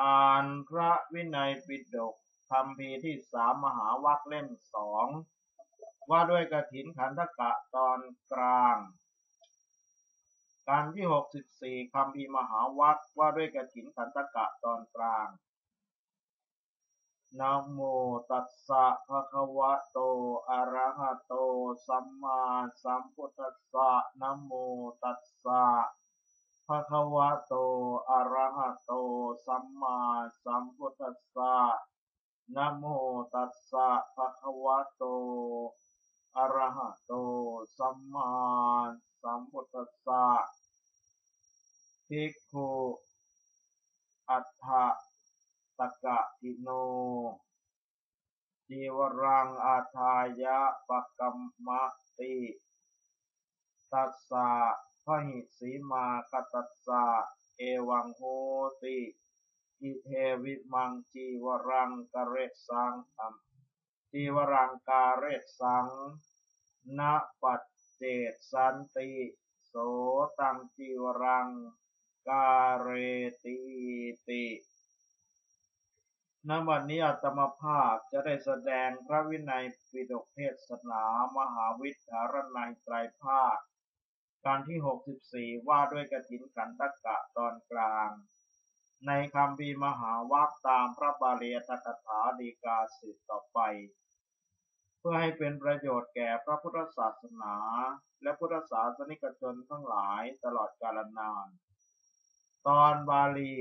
อ่านพระวินัยปิฎกคำพีที่สามมหาวัคเล่มสองว่าด้วยกระถินขันธกะตอนกลาง การที่หกสิบสี่คำพีมหาวัคว่าด้วยกระถินขันธกะตอนกลางนะโมตัสสะภะคะวะโต อะระหะโต สัมมาสัมพุทธัสสะนะโมตัสสะ ภะคะวะโต อะระหะโต สัมมาสัมพุทธัสสะ นะโมตัสสะ ภะคะวะโต อะระหะโต สัมมาสัมพุทธัสสะภิกขุอัฏฐะตกะทิโนจีวรังอาทายะปะกัมมะติ ตัสสะ พหิสีมาคตัสสะเอวังโหติอิเทวิมังจีวรังกเรสังอัมจีวรังกาเรสังนาปัจเจสันติ โสตังจีวรังกาเรติติณวันนี้อาตมาภาพจะได้แสดงพระวินัยปิฎกเทศนามหาวิทยารนัยไตรภาค การที่64ว่าด้วยกถินขันตกะตอนกลาง ในคำพีมหาวัคตามพระบาลีตกถาดีกาสืบต่อไป เพื่อให้เป็นประโยชน์แก่พระพุทธศาสนา และพุทธศาสนิกชนทั้งหลายตลอดกาลนาน ตอนบาลี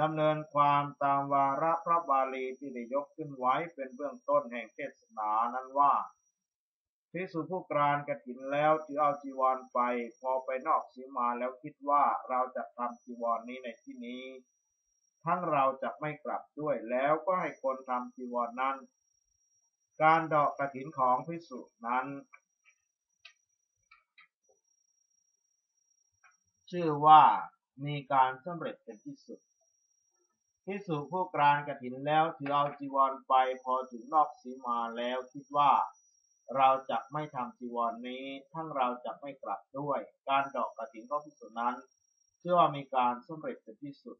ดำเนินความตามวาระพระบาลีที่ได้ยกขึ้นไว้เป็นเบื้องต้นแห่งเทศนานั้นว่า พิสุผู้กรานกระถินแล้วถือเอาจีวรไป พอไปนอกสีมาแล้วคิดว่าเราจะทำจีวรนนี้ในที่นี้ ทั้งเราจะไม่กลับด้วยแล้วก็ให้คนทำจีวรนนั้น การดอกกระถินของพิสุนั้น ชื่อว่ามีการสำเร็จเป็นที่สุดพิสุผู้กรานกระถินแล้วถือเอาจีวรไป พอถึงนอกสีมาแล้วคิดว่า เราจะไม่ทำจีวรนนี้ ทั้งเราจะไม่กลับด้วย การดอกกระถินขอพิสุนั้นเชื่อว่ามีการสำเร็จเป็นที่สุด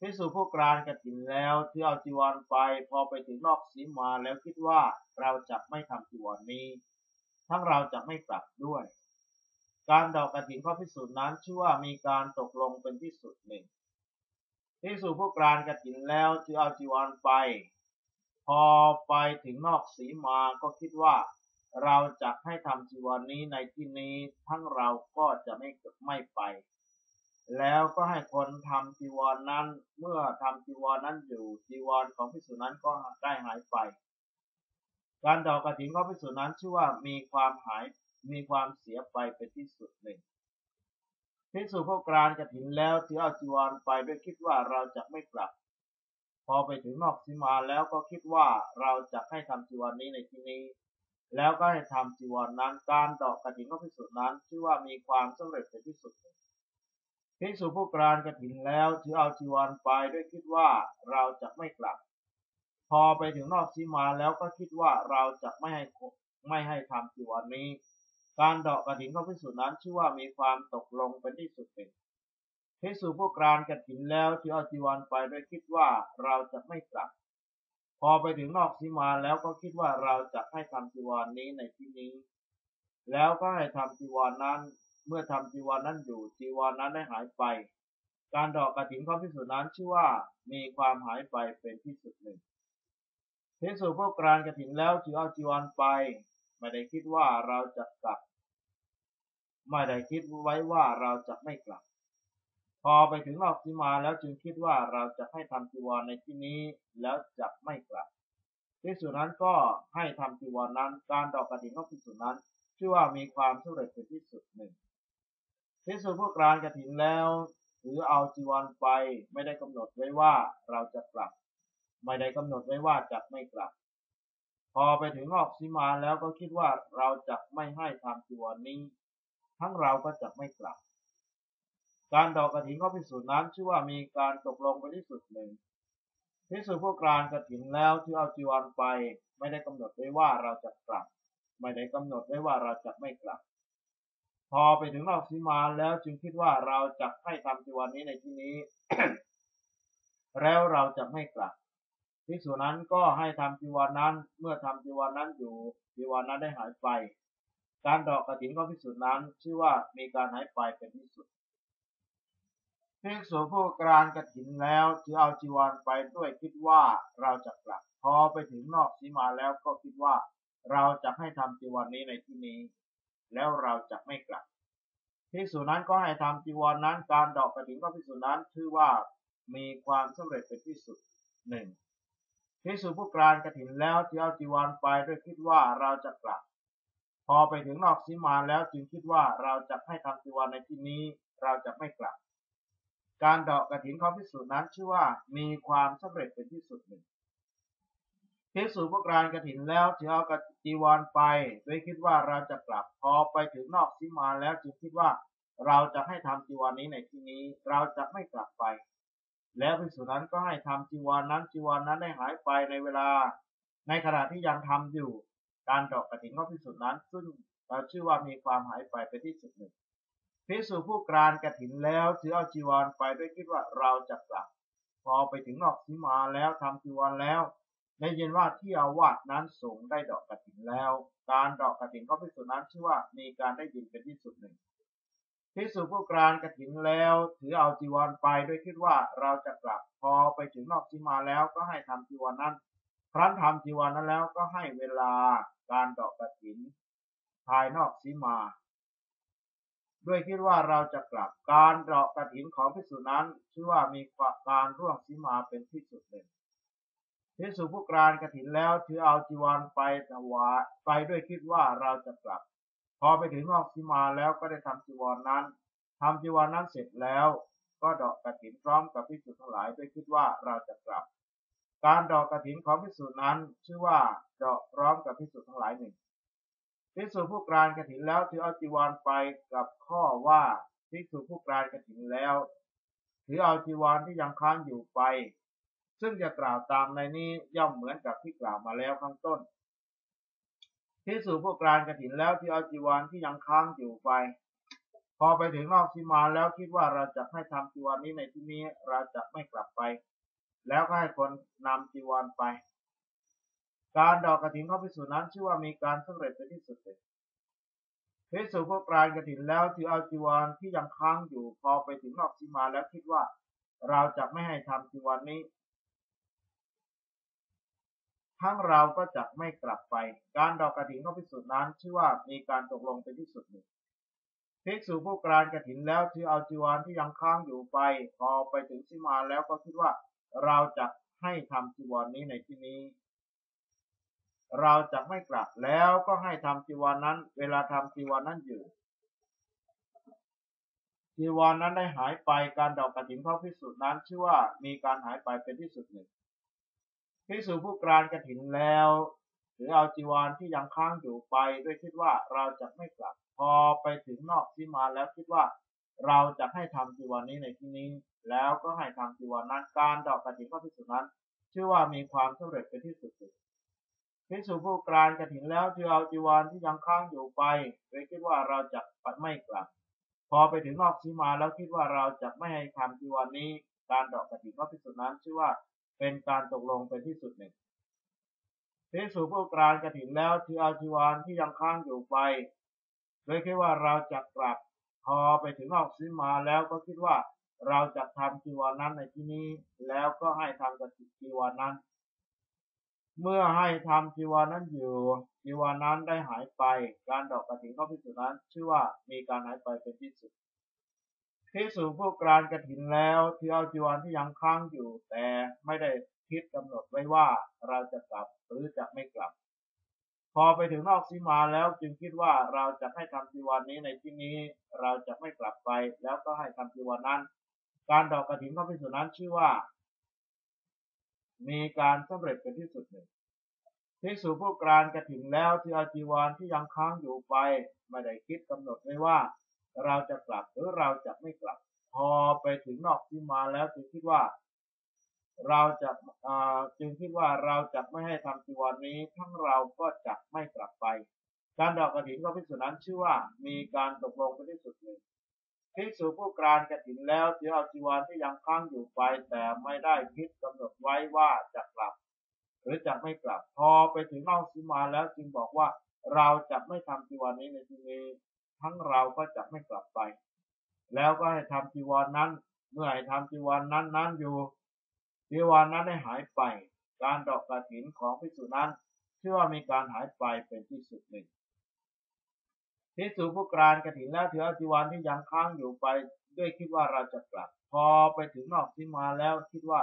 พิสุผู้กรานกระถินแล้วที่เอาจีวรไปพอไปถึงนอกสีมาแล้วคิดว่าเราจะไม่ทำจีวรนนี้ ทั้งเราจะไม่กลับด้วย การดอกกระถินข้อพิสุนั้นชื่อว่ามีการตกลงเป็นที่สุดหนึ่งพิสุผู้กรานกระถินแล้วที่เอาจีวรไป พอไปถึงนอกสีมาก็คิดว่า เราจะให้ทำจีวรนนี้ในที่นี้ทั้งเราก็จะไม่ไม่ไป แล้วก็ให้คนทำจีวรนนั้น เมื่อทำจีวรนนั้นอยู่จีวรของพิสุนั้นก็ได้หายไป การดอกกระถิ่นของพิสุนั้นชื่อว่ามีความหายมีความเสียไปเป็นที่สุดหนึ่งพิสุพวกกรานกระถิ่นแล้วถือเอาจีวรไปด้วยคิดว่าเราจะไม่กลับ อไปถึงนอกสีมาแล้วก็คิดว่าเราจะให้ทำจีวรนนี้ในที่นี้ แล้วก็ให้ทำจีวรนนั้นการดอกกระถิ่นของพิสุนั้นชื่อว่ามีความสำเร็จเป็นที่สุดพิสุผู้กรานกระถิ่นแล้วถือเอาจีวรไปด้วยคิดว่าเราจะไม่กลับ พอไปถึงนอกสีมาแล้วก็คิดว่าเราจะไม่ให้ไม่ให้ทำจีวรนนี้ การดอกกระถิ่นของพิสุนั้นชื่อว่ามีความตกลงเป็นที่สุดเป็น พิสูจพวกกรานกระถินแล้วที่เอจีวรไปโดยคิดว่าเราจะไม่กลับ พอไปถึงนอกสีมาแล้วก็คิดว่าเราจะให้ทำจีวรนนี้ในที่นี้ แล้วก็ให้ทำจีวรนนั้น เมื่อทำจีวรนนั้นอยู่จีวรนนั้นได้หายไป การดอกกระถินของพิสูจนั้นชื่อว่ามีความหายไปเป็นที่สุดหนึ่งพิสูจพวกกรานกระถินแล้วที่เอจีวรไปไม่ได้คิดว่าเราจะกลับ ไม่ได้คิดไว้ว่าเราจะไม่กลับ พอไปถึงนอกสีมาแล้วจึงคิดว่าเราจะให้ทำจีวรในที่นี้แล้วจะไม่กลับที่สุนั้นก็ให้ทำจีวรนั้น การดอกกระถิ่นของพิสุนั้น ชื่อว่ามีความสำเร็จเป็นที่สุดหนึ่งพิสุพวกกรานกระถิ่นแล้วหรือเอาจีวรไปไม่ได้กำหนดไว้ว่าเราจะกลับ ไม่ได้กำหนดไว้ว่าจะไม่กลับ พอไปถึงนอกสีมาแล้วก็คิดว่าเราจะไม่ให้ทำจีวรนี้ ทั้งเราก็จะไม่กลับ การดอกกระถินของพิสูจน์นั้นชื่อว่ามีการตกลงไปที่สุดหนึ่งพิสูจน์พวกกลางกระถินแล้วที่เอาจีวรไป ไม่ได้กำหนดไว้ว่าเราจะกลับ ไม่ได้กำหนดไว้ว่าเราจะไม่กลับ พอไปถึงนอกสีมาแล้วจึงคิดว่าเราจะให้ทำจีวรนี้ในที่นี้ แล้วเราจะไม่กลับภิกษุนั้นก็ให้ทำจีวรนั้น เมื่อทำจีวรนั้นอยู่จีวรนั้นได้หายไป การดอกกระถินของภิกษุนั้น ชื่อว่ามีการหายไปเป็นที่สุด ภิกษุผู้กรานกระถินแล้วถือเอาจีวรไปด้วยคิดว่าเราจะกลับพอไปถึงนอกสีมาแล้วก็คิดว่า เราจะให้ทำจีวรนี้ในที่นี้ แล้วเราจะไม่กลับภิกษุนั้นก็ให้ทำจีวรนั้น การดอกกระถินของภิกษุนั้นชื่อว่ามีความสำเร็จเป็นที่สุดหนึ่งภิกษุผู้กรานกระถินแล้วที่เอาจีวรไปด้วยคิดว่าเราจะกลับ พอไปถึงนอกสีมาแล้วจึงคิดว่าเราจะให้ทำจีวรในที่นี้ เราจะไม่กลับ การดอกกระถินของภิกษุนั้นชื่อว่ามีความสำเร็จเป็นที่สุดหนึ่งภิกษุผู้กรานกระถินแล้วที่เอากจีวรไปโดยคิดว่าเราจะกลับพอไปถึงนอกสีมาแล้วจึงคิดว่าเราจะให้ทำจีวรนนี้ในที่นี้ เราจะไม่กลับไป แล้วภิกษุนั้นก็ให้ทำจีวรนนั้นจีวรนนั้นได้หายไปในเวลา ในขณะที่ยังทำอยู่ การดอกกระถินของภิกษุนั้นซึ่งเราชื่อว่ามีความหายไปเป็นที่สุดหนึ่ง ภิกษุผู้กรานกระถินแล้วถือเอาจีวรไปด้วยคิดว่าเราจะกลับ พอไปถึงนอกสีมาแล้วทำจีวรแล้วได้ยินว่าที่อาวาสนั้นสงได้ดอกกระถินแล้ว การดอกกระถินของภิกษุนั้นชื่อว่ามีการได้ยินเป็นที่สุดหนึ่งภิกษุผู้กรานกระถินแล้วถือเอาจีวรไปด้วยคิดว่าเราจะกลับ พอไปถึงนอกจีมาแล้วก็ให้ทำจีวรนั้นครั้นทำจีวรนั้นแล้วก็ให้เวลาการดอกกระถิน ภายนอกสีมา ด้วยคิดว่าเราจะกลับการดอกกระถินของภิกษุนั้นชื่อว่ามีการร่วงสีมาเป็นที่สุดเลยภิกษุผู้กรานกระถินแล้วถือเอาจีวรไปถวายไปด้วยคิดว่าเราจะกลับ พอไปถึงนอกสีมาแล้วก็ได้ทำจีวรนนั้นทำจีวรนนั้นเสร็จแล้ว ก็ดอกกระถินพร้อมกับพิสุทั้งหลายด้วยคิดว่าเราจะกลับ การดอกกระถินของพิสุนั้นชื่อว่าดอกพร้อมกับพิสุทั้งหลายหนึ่ง พิสุผู้กรานกระถินแล้วถือเอาจีวรไปกับข้อว่าพิสุผู้กรานกระถินแล้วถือเอาจีวรที่ยังค้างอยู่ไป ซึ่งจะกล่าวตามในนี้ย่อมเหมือนกับที่กล่าวมาแล้วข้างต้นพิสูจพวกกลานกระถินแล้วที่เอาจีวรที่ยังค้างอยู่ไป พอไปถึงนอกสีมาแล้วคิดว่าเราจะให้ทำจีวรนี้ในที่นี้เราจะไม่กลับไป แล้วก็ให้คนนำจีวรไป การดอกกระถินของพิสูจนั้นชื่อว่ามีการสำเร็จเป็นที่สุดเลยพิสูจน์พวกกลานกระถินแล้วที่เอาจีวรที่ยังค้างอยู่พอไปถึงนอกสีมาแล้วคิดว่า เราจะไม่ให้ทำจีวรนนี้ ทั้งเราก็จะไม่กลับไป การดอกกระถินของภิกษุนั้นชื่อว่ามีการตกลงเป็นที่สุดหนึ่งภิกษุผู้กรานกระถินแล้วที่เอาจีวรที่ยังค้างอยู่ไป พอไปถึงสิมาแล้วก็คิดว่าเราจะให้ทำจีวรนนี้ในที่นี้ เราจะไม่กลับแล้วก็ให้ทำจีวรนนั้น เวลาทำจีวรนนั้นอยู่จีวรนนั้นได้หายไปการดอกกระถินของภิกษุนั้น ชื่อว่ามีการหายไปเป็นที่สุดหนึ่งภิกษุผู้กรานกระถินแล้ว หรือเอาจีวรที่ยังค้างอยู่ไปด้วยคิดว่าเราจะไม่กลับ พอไปถึงนอกที่มาแล้วคิดว่าเราจะให้ทำจีวรนี้ในที่นี้ แล้วก็ให้ทำจีวรนั้น การดอกกระถินพระภิกษุนั้น ชื่อว่ามีความสำเร็จเป็นที่สุด ภิกษุผู้กรานกระถินแล้วที่เอาจีวรที่ยังค้างอยู่ไปด้วยคิดว่าเราจะปัดไม่กลับ พอไปถึงนอกที่มาแล้วคิดว่าเราจะไม่ให้ทำจีวรนนี้ การดอกกระถินพระภิกษุนั้นชื่อว่าเป็นการตกลงเป็นที่สุดหนึ่งภิกษุผู้กรานกระถินแล้วที่อาชีวานที่ยังค้างอยู่ไปโดยคิดว่าเราจะกลับ พอไปถึงออกซิมาแล้วก็คิดว่าเราจะทำจีวรนั้นในที่นี้ แล้วก็ให้ทำกติจีวรนั้น เมื่อให้ทำจีวรนั้นอยู่ จีวรนั้นได้หายไป การดอกกระถิ่นข้าพิสุนั้น ชื่อว่ามีการหายไปเป็นที่สุดพิสูจผู้กรานกระถินแล้วที่เอาจีวรที่ยังค้างอยู่ แต่ไม่ได้คิดกำหนดไว้ว่าเราจะกลับหรือจะไม่กลับ พอไปถึงนอกสีมาแล้วจึงคิดว่าเราจะให้ทำจีวรนี้ในที่นี้เราจะไม่กลับไป แล้วก็ให้ทำจีวรนั้น การดอกกระถินของพิสูจนั้นชื่อว่า มีการสำเร็จเป็นที่สุดหนึ่งพิสูจผู้กรานกระถิ่นแล้วที่อาจีวรที่ยังค้างอยู่ไปไม่ได้คิดกำหนดไว้ว่า เราจะกลับหรือเราจะไม่กลับ พอไปถึงนอกที่มาแล้วจึงคิดว่า เราจะจึงคิดว่าเราจะไม่ให้ทำจีวรนี้ ทั้งเราก็จะไม่กลับไป การดอกกระถิ่นก็พิสูจนั้นชื่อว่ามีการตกลงไปที่สุดเลย ภิกษุผู้กรานกถินแล้วถือเอาจีวรที่ยังค้างอยู่ไป แต่ไม่ได้คิดกำหนดไว้ว่าจะกลับ หรือจะไม่กลับพอไปถึงนอกสีมาแล้วจึงบอกว่าเราจะไม่ทำจีวรนนี้ในที่นี้ทั้งเราก็จะไม่กลับไป แล้วก็ให้ทำจีวรนนั้น เมื่อให้ทำจีวรนนั้นนั้นอยู่จีวรนนั้นได้หายไป การดอกกระถินของภิกษุนั้นชื่อว่ามีการหายไปเป็นที่สุดหนึ่ง ภิกษุผู้กรานกระถินแล้วถืออาจีวรที่ยังค้างอยู่ไปด้วยคิดว่าเราจะกลับ พอไปถึงนอกที่มาแล้วคิดว่า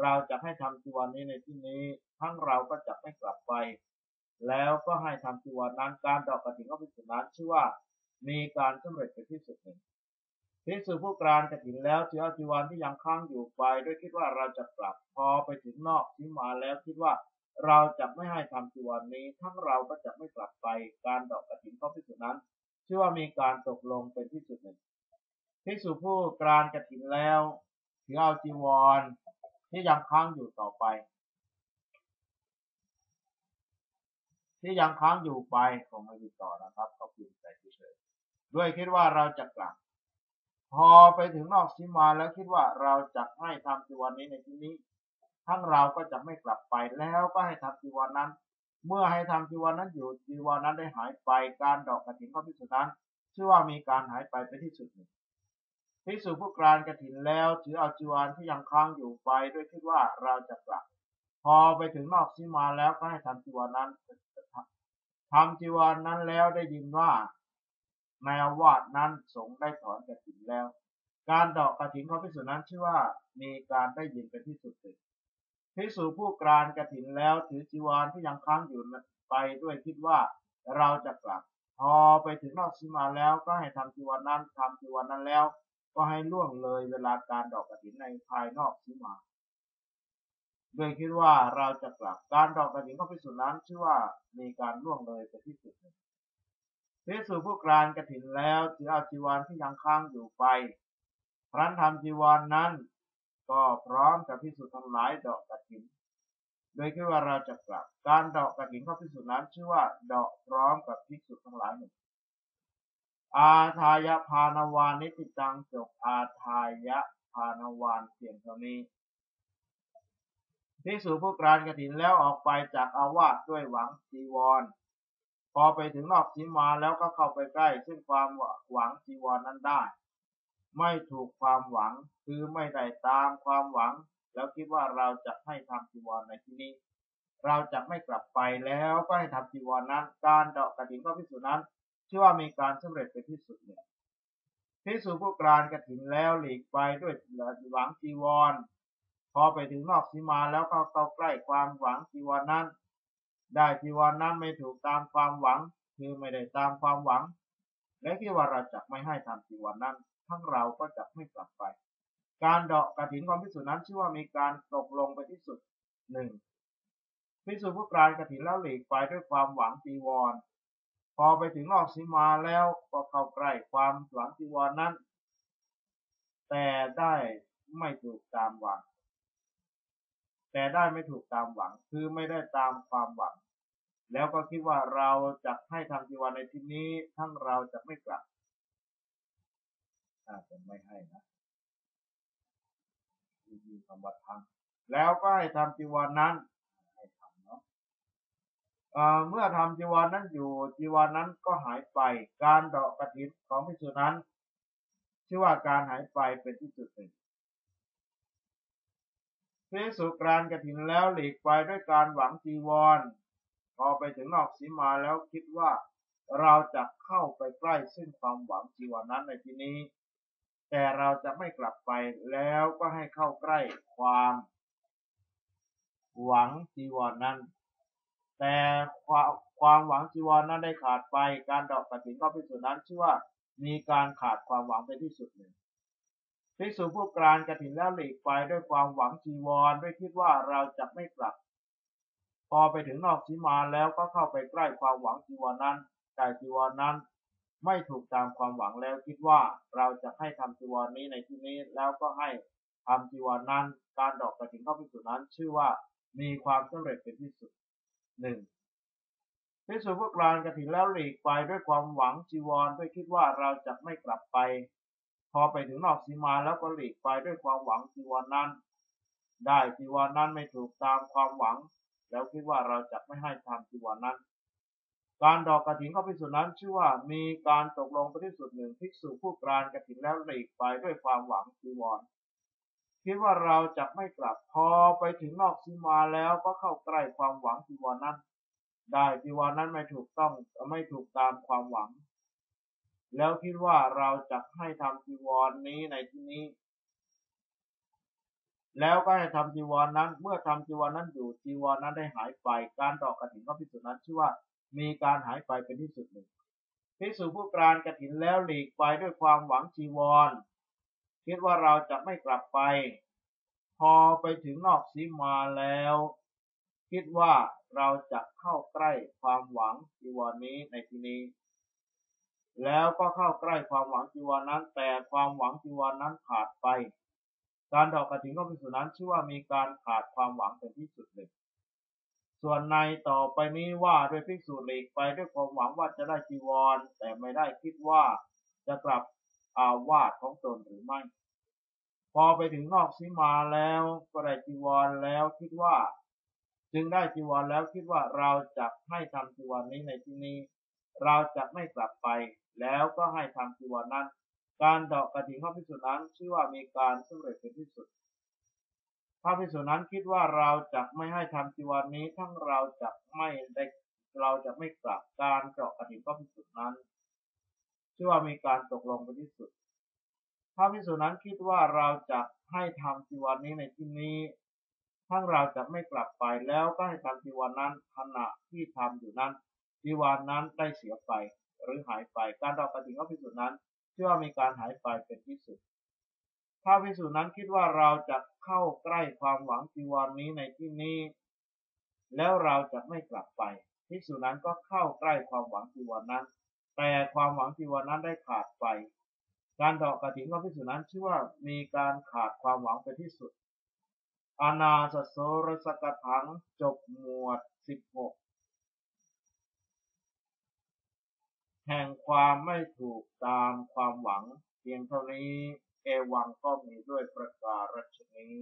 เราจะให้ทำจีวรนนี้ในที่นี้ ทั้งเราก็จะไม่กลับไป แล้วก็ให้ทำจีวรนนั้นการดอกกระถินของภิกษุนั้นชื่อว่ามีการสำเร็จเป็นที่สุดหนึ่งภิกษุผู้กรานกระถินแล้วถืออาจีวรที่ยังค้างอยู่ไป ด้วยคิดว่าเราจะกลับ พอไปถึงนอกที่มาแล้วคิดว่าเราจะไม่ให้ทำจีวรนนี้ ทั้งเราก็จะไม่กลับไป การดอกกระถินของภิกษุนั้น ชื่อว่ามีการตกลงเป็นที่สุดหนึ่งภิกษุผู้กรานกระถินแล้วถือเอาจีวรที่ยังค้างอยู่ต่อไป ที่ยังค้างอยู่ไปคงไม่อยู่ต่อนะครับเขาพิมพ์ใส่เฉยด้วยคิดว่าเราจะกลับ พอไปถึงนอกสิมาแล้วคิดว่าเราจะให้ทำจีวรนี้ในที่นี้ ทั้งเราก็จะไม่กลับไปแล้วก็ให้ทำจีวรนั้น เมื่อให้ทำจีวรนั้นอยู่จีวรนั้นได้หายไปการดอกกระถินของพิสุนั้นชื่อว่ามีการหายไปเป็นที่สุดหนึ่งพิสุผู้กรานกระถินแล้วถือเอาจีวรที่ยังค้างอยู่ไปด้วยคิดว่าเราจะกลับ พอไปถึงนอกสิมาแล้วก็ให้ทำจีวรนั้นทำจีวรนั้นแล้วได้ยินว่าในอาวาสนั้นสงได้ถอนกระถินแล้ว การดอกกระถินของพิสุนั้นชื่อว่ามีการได้ยินเป็นที่สุดหนึ่ง พิสูผู้กรานกระถินแล้วถือจีวรที่ยังค้างอยู่ไปด้วยคิดว่าเราจะกลับ พอไปถึงนอกสิมาแล้วก็ให้ทำจีวรนั้นทำจีวรนั้นแล้ว ก็ให้ล่วงเลยเวลาการดอกกระถินในภายนอกสิมาโดยคิดว่าเราจะกลับการดอกกระถินของพิสุนั้นชื่อว่ามีการล่วงเลยไปที่สุดหนึ่งพิสูผู้กรานกระถินแล้วถือเอาจีวรที่ยังค้างอยู่ไปครั้นทำจีวรนั้น ก็พร้อมกับพิสุทั้งหลายดอกกระถิน โดยคิดว่าเราจะกลับ การดอกกระถินของพิสุนั้นชื่อว่าดอกพร้อมกับพิสุทั้งหลายหนึ่งอาทายพานวานนิติจังจบอาทายพานวานเพียงเท่านี้พิสุผู้กรานกระถินแล้วออกไปจากอาวาสด้วยหวังจีวร พอไปถึงนอกสีมาแล้วก็เข้าไปใกล้ ซึ่งความหวังจีวรนนั้นได้ ไม่ถูกความหวัง คือไม่ได้ตามความหวัง แล้วคิดว่าเราจะให้ทำจีวรในที่นี้ เราจะไม่กลับไปแล้วก็ให้ทำจีวรนั้นการเดอกกระถิ่นก็พิสูจนั้นชื่อว่ามีการสำเร็จไปที่สุดเนี่ยพิสูจผู้กรานกระถิ่นแล้วหลีกไปด้วยหวังจีวร พอไปถึงนอกสีมาแล้วก็เข้าใกล้ความหวังจีวรนั้น ได้จีวรนั้นไม่ถูกตามความหวัง คือไม่ได้ตามความหวัง และคิดว่าเราจะไม่ให้ทำจีวรนั้น ทั้งเราก็จะไม่กลับไป การเดอกกระถินความพิสูจน์นั้นชื่อว่ามีการตกลงไปที่สุดหนึ่งพิสูจน์ผู้กรานกระถินแล้วหลีกไปด้วยความหวังจีวร พอไปถึงนอกสีมาแล้วก็เข้าใกล้ความหวังจีวรนั้น แต่ได้ไม่ถูกตามหวัง แต่ได้ไม่ถูกตามหวัง คือไม่ได้ตามความหวัง แล้วก็คิดว่าเราจะให้ทำจีวรในที่นี้ทั้งเราจะไม่กลับอาจจะไม่ให้นะมีคำว่าทำแล้วก็ให้ทำจีวรนนั้นให้ทำเนาะเมื่อทำจีวรนนั้นอยู่จีวรนนั้นก็หายไป การดอกกระถินของพิสุนั้น ชื่อว่าการหายไปเป็นที่สุดหนึ่งพิสุกรานกระถินแล้วหลีกไปด้วยการหวังจีวร พอไปถึงนอกสีมาแล้วคิดว่าเราจะเข้าไปใกล้ซึ่งความหวังจีวรนั้นในที่นี้ แต่เราจะไม่กลับไปแล้วก็ให้เข้าใกล้ความหวังจีวรนนั้น แต่ความความหวังจีวรนนั้นได้ขาดไป การดอกกระถินก็พิสูจน์นั้นชื่อว่ามีการขาดความหวังเป็นที่สุดหนึ่งพิสูจผู้กรานกระถินแล้วหลีกไปด้วยความหวังจีวรด้วยคิดว่าเราจะไม่กลับ พอไปถึงนอกสีมาแล้วก็เข้าไปใกล้ความหวังจีวรนนั้นแต่จีวรนนั้น ไม่ถูกตามความหวังแล้วคิดว่าเราจะให้ทำจีวรนี้ในที่นี้แล้วก็ให้ทำจีวรนั้น การดอกกระถิ่นเข้าพิสูจนั้น ชื่อว่ามีความสำเร็จเป็นที่สุดหนึ่งพิสูจน์พวกกลางกระถิ่นแล้วหลีกไปด้วยความหวังจีวรด้วยคิดว่าเราจะไม่กลับไป พอไปถึงนอกสีมาแล้วก็หลีกไปด้วยความหวังจีวรนนั้น ได้จีวรนนั้นไม่ถูกตามความหวัง แล้วคิดว่าเราจะไม่ให้ทำจีวรนนั้น การดอกกระถินของภิกษุนั้นชื่อว่ามีการตกลงไปที่สุดหนึ่งภิกษุผู้กรานกระถินแล้วหลีกไปด้วยความหวังจีวรคิดว่าเราจะไม่กลับพอไปถึงนอกสีมาแล้วก็เข้าใกล้ความหวังจีวรนนั้น ได้จีวรนนั้นไม่ถูกต้องไม่ถูกตามความหวัง แล้วคิดว่าเราจะให้ทำจีวรนนี้ในที่นี้ แล้วก็ให้ทำจีวรนนั้น เมื่อทำจีวรนนั้นอยู่จีวรนนั้นได้หายไป การดอกกระถินของภิกษุนั้นชื่อว่ามีการหายไปเป็นที่สุดหนึ่งภิกษุผู้กรานกระถินแล้วหลีกไปด้วยความหวังจีวร คิดว่าเราจะไม่กลับไป พอไปถึงนอกสีมาแล้ว คิดว่าเราจะเข้าใกล้ความหวังจีวรนนี้ในที่นี้ แล้วก็เข้าใกล้ความหวังจีวรนนั้น แต่ความหวังจีวรนนั้นขาดไป การดอกกระถินของภิกษุนั้นชื่อว่ามีการขาดความหวังเป็นที่สุดหนึ่งส่วนในต่อไปนี้ว่าโดยภิกษุหลีกไปด้วยความหวังว่าจะได้จีวร แต่ไม่ได้คิดว่าจะกลับอาวาสของตนหรือไม่ พอไปถึงนอกสีมาแล้วก็ได้จีวรแล้วคิดว่า จึงได้จีวรแล้วคิดว่าเราจะให้ทำจีวรนี้ในที่นี้ เราจะไม่กลับไป แล้วก็ให้ทำจีวรนั้น การดอกกระถิ่นข้าพิสุนั้นชื่อว่ามีการสำเร็จเป็นที่สุดพระภิกษุนั้นคิดว่าเราจะไม่ให้ทำจีวรนี้ ทั้งเราจะไม่ได้เราจะไม่กลับการเจาะกระถิ่นพระภิกษุนั้นชื่อว่ามีการตกลงเป็นที่สุดพระภิกษุนั้นคิดว่าเราจะให้ทำจีวรนี้ในที่นี้ ทั้งเราจะไม่กลับไปแล้วก็ให้ทำจีวรนั้นขณะที่ทำอยู่นั้นจีวรนั้นได้เสียไปหรือหายไปการดอกกระถิ่นพระภิกษุนั้น ชื่อว่ามีการหายไปเป็นที่สุดพระภิกษุนั้นคิดว่าเราจะเข้าใกล้ความหวังจีวรนนี้ในที่นี้ แล้วเราจะไม่กลับไปภิกษุนั้นก็เข้าใกล้ความหวังจีวรนนั้น แต่ความหวังจีวรนนั้นได้ขาดไป การดอกกระถิ่นของภิกษุนั้นชื่อว่ามีการขาดความหวังไปที่สุด อนาสโสรสกถังจบหมวดสิบหก แห่งความไม่ถูกตามความหวัง เพียงเท่านี้ เอวังก็มีด้วยประการฉนี้